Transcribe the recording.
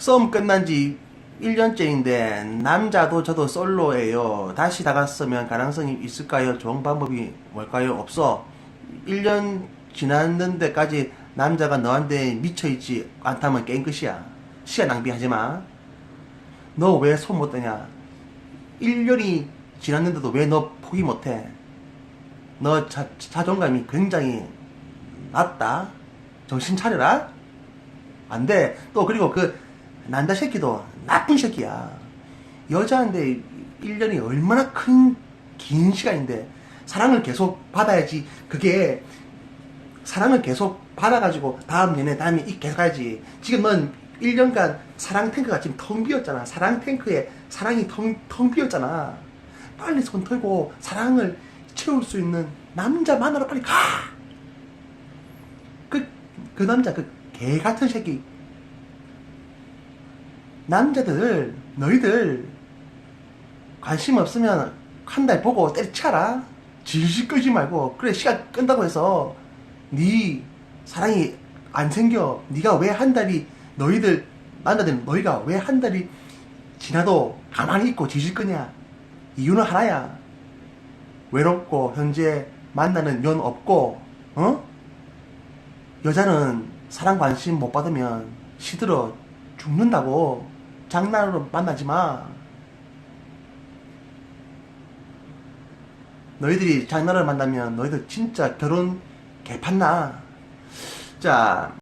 썸 끝난 지 1년째인데 남자도 저도 솔로예요. 다시 다갔으면 가능성이 있을까요? 좋은 방법이 뭘까요? 없어. 1년 지났는데까지 남자가 너한테 미쳐있지 않다면 게임 끝이야. 시간 낭비하지 마. 너 왜 손 못 대냐? 1년이 지났는데도 왜 너 포기 못해? 너 자, 자존감이 굉장히 낮다. 정신 차려라. 안 돼. 또 그리고 그 남자 새끼도 나쁜 새끼야. 여자한테 1년이 얼마나 큰 긴 시간인데 사랑을 계속 받아야지. 그게 사랑을 계속 받아가지고 다음 년에 다음에 이 계속 가야지. 지금 넌 1년간 사랑 탱크가 지금 텅 비었잖아. 사랑 탱크에 사랑이 텅, 텅 비었잖아. 빨리 손 털고 사랑을 채울 수 있는 남자 만나러 빨리 가! 그, 그 남자, 그 개 같은 새끼. 남자들, 너희들, 관심 없으면 한 달 보고 때려쳐라. 질질 끌지 말고. 그래, 시간 끈다고 해서, 네 사랑이 안 생겨. 네가 왜 한 달이, 너희들, 남자들, 너희가 왜 한 달이 지나도 가만히 있고 질질 끄냐. 이유는 하나야. 외롭고, 현재 만나는 연 없고, 어? 여자는 사랑 관심 못 받으면 시들어 죽는다고 장난으로 만나지 마. 너희들이 장난을 만나면 너희들 진짜 결혼 개판나. 자,